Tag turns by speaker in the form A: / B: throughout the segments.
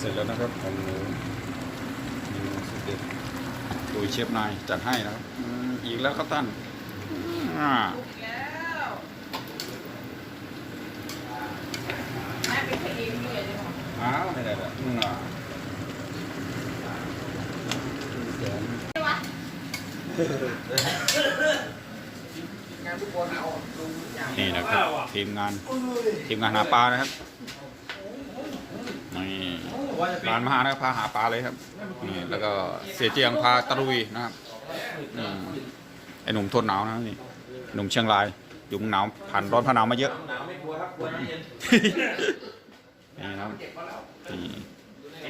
A: เสร็จแล้วนะครับของหนูเมนูสุดเด็ดโดยเชฟนายจัดให้นะครับอืมอีกแล้วครับท่านอ่า
B: แล้วแม่เป็นเพลงเลยดีกว่า
A: อ้าวได้ได้ได้อืมอ่า
B: ใช่ปะ
A: นี่นะครับทีมงานทีมงานหาปลานะครับ ร้านมาหานะพาหาปลาเลยครับนี่แล้วก็เสียเจียงพาตะลุยนะครับนี่ไอหนุ่มทนหนาวนะนี่หนุ่มเชียงรายอยู่เมืองหนาวผ่านร้อนผ่านหนาวมาเยอะ
C: หนาวไม่กลัวครับกลัวน้ำเย็น
A: นี่นะครับนี่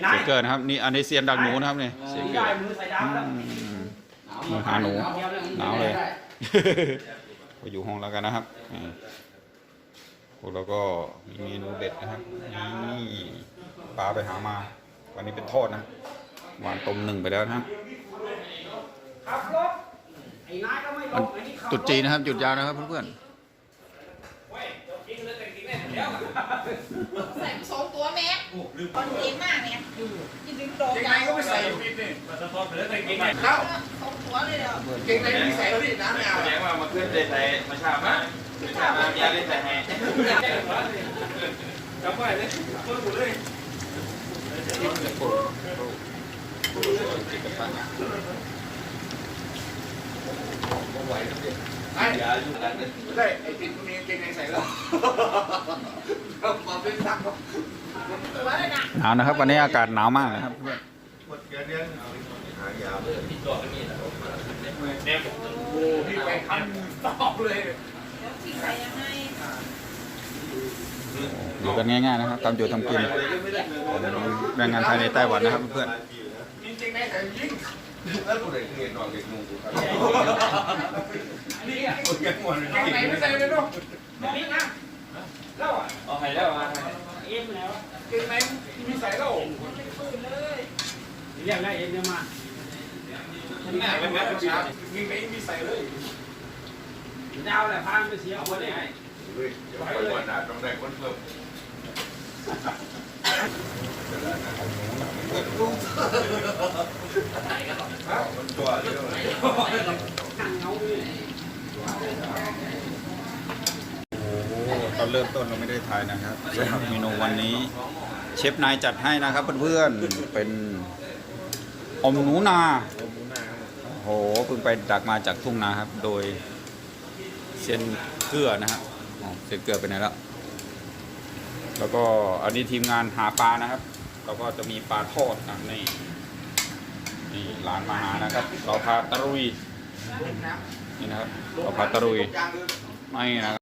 A: เสียเกิดนะครับนี่อันนี้เซียนดักหนูนะครับนี่เสียเกิ
C: ได้
A: ด
C: มือใส่
A: อื
C: ดา
A: หาหนูหนาวเลย ไปอยู่ห้องแล้วกันนะครับ พวกเราก็มีเมนูเด็ดนะครับนี่ปลาไปหามา วันนี้เป็นทอดนะหวานต้มหนึ่งไปแล้วนะครับ
C: ครับรถไอ้นายก็ไม่ล
A: วัน
C: งไอ้นี่ขับ
A: ตรุษจีนนะครับหยุดยาวนะครับเพื่อน
C: เว้ยเดี๋ยวกินเลยแต่กินไม่เดี๋ยว
B: ใส่สองตัวแม่ตอนเย็นมากเนี่ยกินถึงโต
D: เกงในก็ไม่ใส่ปิดนี่
C: มาสะท้อนไปแล้วแต่กินไง
D: แล้ว
B: สองตัวเลยเดี๋ยว
D: เกงในไม่ใส่แล้วนี่น้ำไม่เอา
E: แสดงว่ามาขึ้นได้ใส่มาชามามาชามาเมียได้ใส่ให้
C: กลับไปเลยเปิดหมดเลย
D: ไอ้ได้ไอ้ปิดตรงนี้เกงในใส่แล้วเรามาเป็นซักครับ
B: ตัวเลยนะ
A: ๆหนาวนะครับวันนี้อากาศหนาวมากนะครับเน
D: หมดเดือนเดือนหายาวเลย
C: ที่ตัวกันนี่แหละเนี่ย
D: โอ้พี่ไปคันตอบเลย
A: อยู่กันง่ายๆนะครับตามอยู่ทำกินแรงงานไทยในไต้หวันนะครับเพื่อน
D: มีเกงในใส่ยิง
E: แล้วกูได้เรียนนอนเด็กนุ่งกูครับ
D: นี่อะเกงในไม่ใส่เลยเนาะ
C: นี่นะเล่าอะ
E: เอาให้แล้วมา
C: เอ็มแล้ว
D: เกงในไม่ใส่แล้ว
B: เลย
C: เรียกได้เอ็มเนี่ยมา
E: แม่ไม่แม่ผู้ชาย
D: เกงในไม่ใส่เลย เดา
C: แหละพาไปเสียเอาไว้ได้
E: เฮ้ยเดี๋ยวไปวันหน้าต้องได้คนเพิ่มมันตัวเยอะเลย
C: ข้างเงาเลย
A: โอ้โหตอนเริ่มต้นเราไม่ได้ทายนะครับสำหรับเมนูวันนี้ เชฟนายจัดให้นะครับเพื่อนๆเป็นอมหนูนาโอ้โหเพิ่งไปดักมาจากทุ่งนาครับ โดย เซียนเกลือนะครับอ๋อเซียนเกลือไปไหนแล้ว แล้วก็อันนี้ทีมงานหาปลานะครับ เราก็จะมีปลาทอดนะนี่นี่ร้านมาหานะครับเราพาตะรุยนี่นะครับเราพาตะรุย
D: ยางเลย
A: ไม่นะครับ